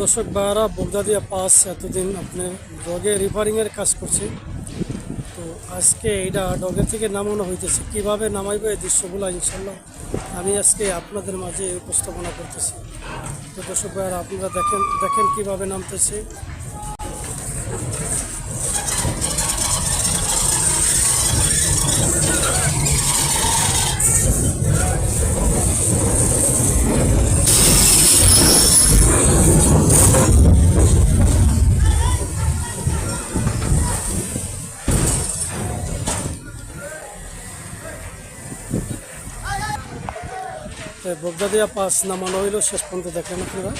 দর্শক ভাইয়ারা বগদাদিয়া পাস, এতদিন আপনি ডগে রিফারিংয়ের কাজ করছে তো আজকে এইটা ডগের থেকে নামানো হইতেছে। কীভাবে নামাইবে এই দৃশ্যগুলো ইনশাল্লাহ আমি আজকে আপনাদের মাঝে উপস্থাপনা করতেছি। তো দর্শক ভাইয়ারা, আপনারা দেখেন দেখেন কীভাবে নামতেছে। বগদাদিয়া পাস নামানো হইল শেষ পর্যন্ত দেখেন আপনারা।